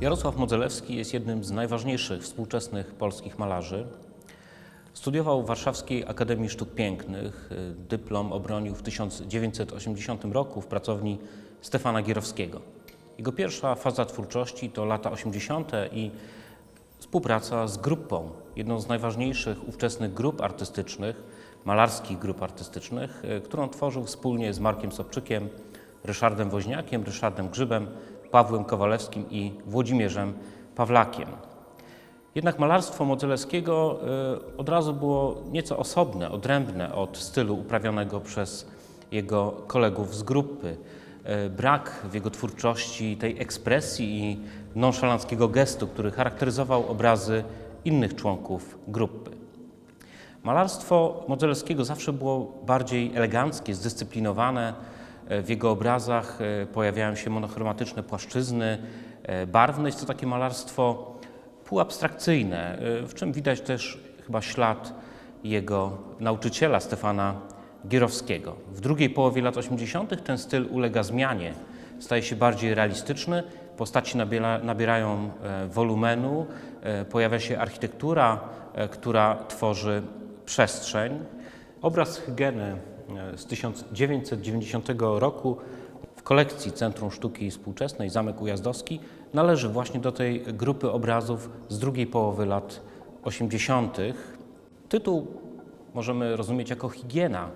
Jarosław Modzelewski jest jednym z najważniejszych współczesnych polskich malarzy. Studiował w Warszawskiej Akademii Sztuk Pięknych. Dyplom obronił w 1980 roku w pracowni Stefana Gierowskiego. Jego pierwsza faza twórczości to lata 80. i współpraca z grupą, jedną z najważniejszych ówczesnych grup artystycznych, malarskich grup artystycznych, e, którą tworzył wspólnie z Markiem Sobczykiem, Ryszardem Woźniakiem, Ryszardem Grzybem, Pawłem Kowalewskim i Włodzimierzem Pawlakiem. Jednak malarstwo Modzelewskiego e, od razu było nieco osobne, odrębne od stylu uprawianego przez jego kolegów z grupy. E, Brak w jego twórczości tej ekspresji i nonszalanckiego gestu, który charakteryzował obrazy innych członków grupy. Malarstwo Modzelewskiego zawsze było bardziej eleganckie, zdyscyplinowane. E, W jego obrazach e, pojawiają się monochromatyczne płaszczyzny, e, barwne. Jest to takie malarstwo półabstrakcyjne, w czym widać też chyba ślad jego nauczyciela Stefana Gierowskiego. W drugiej połowie lat 80. ten styl ulega zmianie, staje się bardziej realistyczny, postaci nabiera, nabierają wolumenu, pojawia się architektura, która tworzy przestrzeń. Obraz Hygeny e, z 1990 roku w kolekcji Centrum Sztuki Współczesnej Zamek Ujazdowski należy właśnie do tej grupy obrazów z drugiej połowy lat 80. Tytuł możemy rozumieć jako higiena.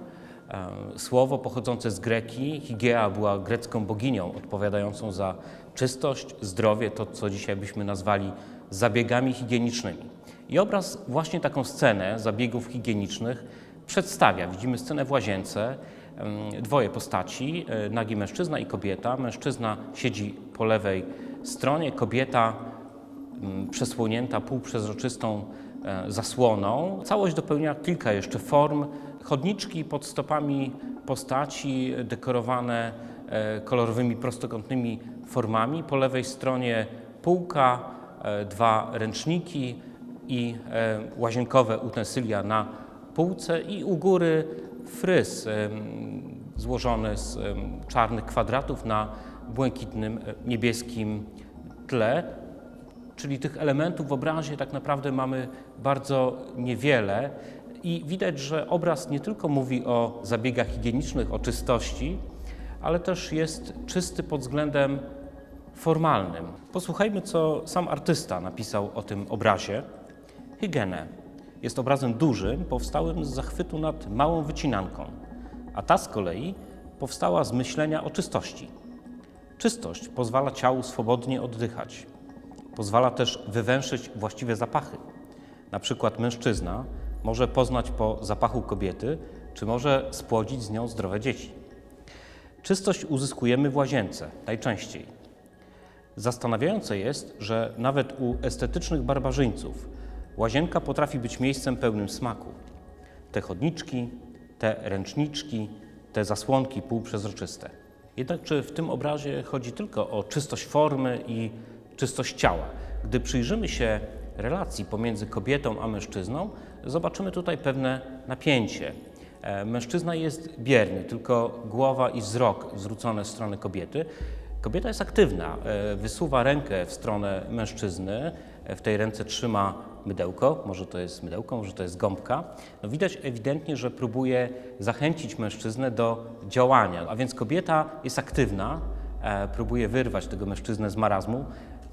E, Słowo pochodzące z Greki, Higea była grecką boginią odpowiadającą za czystość, zdrowie, to co dzisiaj byśmy nazwali zabiegami higienicznymi. I obraz właśnie taką scenę zabiegów higienicznych przedstawia. Widzimy scenę w łazience, dwoje postaci, e, nagi mężczyzna i kobieta. Mężczyzna siedzi po lewej stronie, kobieta mm, przesłonięta półprzezroczystą e, zasłoną. Całość dopełnia kilka jeszcze form. Chodniczki pod stopami postaci dekorowane e, kolorowymi prostokątnymi formami. Po lewej stronie półka, dwa ręczniki i łazienkowe utensylia na półce i u góry fryz złożony z czarnych kwadratów na błękitnym, e, niebieskim tle. Czyli tych elementów w obrazie tak naprawdę mamy bardzo niewiele i widać, że obraz nie tylko mówi o zabiegach higienicznych, o czystości, ale też jest czysty pod względem formalnym. Posłuchajmy, co sam artysta napisał o tym obrazie. Hygienę jest obrazem dużym, powstałym z zachwytu nad małą wycinanką, a ta z kolei powstała z myślenia o czystości. Czystość pozwala ciału swobodnie oddychać. Pozwala też wywęszyć właściwe zapachy. Na przykład mężczyzna może poznać po zapachu kobiety, czy może spłodzić z nią zdrowe dzieci. Czystość uzyskujemy w łazience najczęściej. Zastanawiające jest, że nawet u estetycznych barbarzyńców łazienka potrafi być miejscem pełnym smaku. Te chodniczki, te ręczniczki, te zasłonki półprzezroczyste. Jednak czy w tym obrazie chodzi tylko o czystość formy i czystość ciała? Gdy przyjrzymy się relacji pomiędzy kobietą a mężczyzną, zobaczymy tutaj pewne napięcie. E, Mężczyzna jest bierny, tylko głowa i wzrok zwrócone w stronę kobiety. Kobieta jest aktywna, e, wysuwa rękę w stronę mężczyzny, e, w tej ręce trzyma mydełko, może to jest mydełko, może to jest gąbka. No widać ewidentnie, że próbuje zachęcić mężczyznę do działania, a więc kobieta jest aktywna, e, próbuje wyrwać tego mężczyznę z marazmu.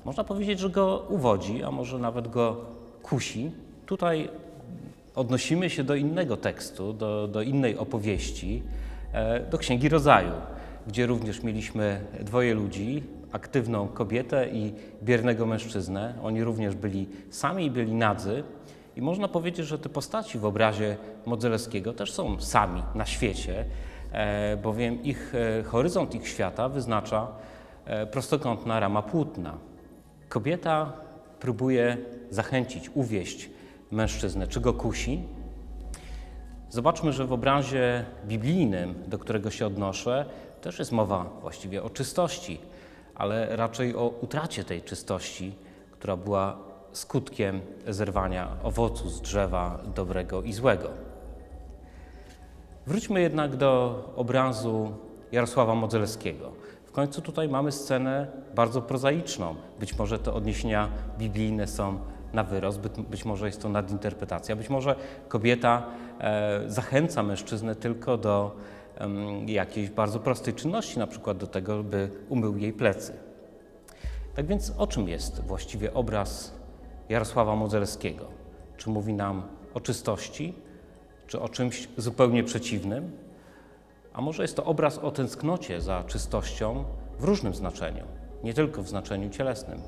Można powiedzieć, że go uwodzi, a może nawet go kusi. Tutaj odnosimy się do innego tekstu, do, do innej opowieści, do Księgi Rodzaju, gdzie również mieliśmy dwoje ludzi, aktywną kobietę i biernego mężczyznę. Oni również byli sami i byli nadzy. I można powiedzieć, że te postaci w obrazie Modzelewskiego też są sami na świecie, e, bowiem ich e, horyzont ich świata wyznacza e, prostokątna rama płótna. Kobieta próbuje zachęcić, uwieść mężczyznę, czy go kusi. Zobaczmy, że w obrazie biblijnym, do którego się odnoszę, też jest mowa właściwie o czystości, ale raczej o utracie tej czystości, która była skutkiem zerwania owocu z drzewa dobrego i złego. Wróćmy jednak do obrazu Jarosława Modzelskiego. W końcu tutaj mamy scenę bardzo prozaiczną. Być może te odniesienia biblijne są na wyrost, być, może jest to nadinterpretacja, być może kobieta e, zachęca mężczyznę tylko do em, jakiejś bardzo prostej czynności, na przykład do tego, by umył jej plecy. Tak więc o czym jest właściwie obraz Jarosława Modzelskiego? Czy mówi nam o czystości, czy o czymś zupełnie przeciwnym? A może jest to obraz o tęsknocie za czystością w różnym znaczeniu, nie tylko w znaczeniu cielesnym.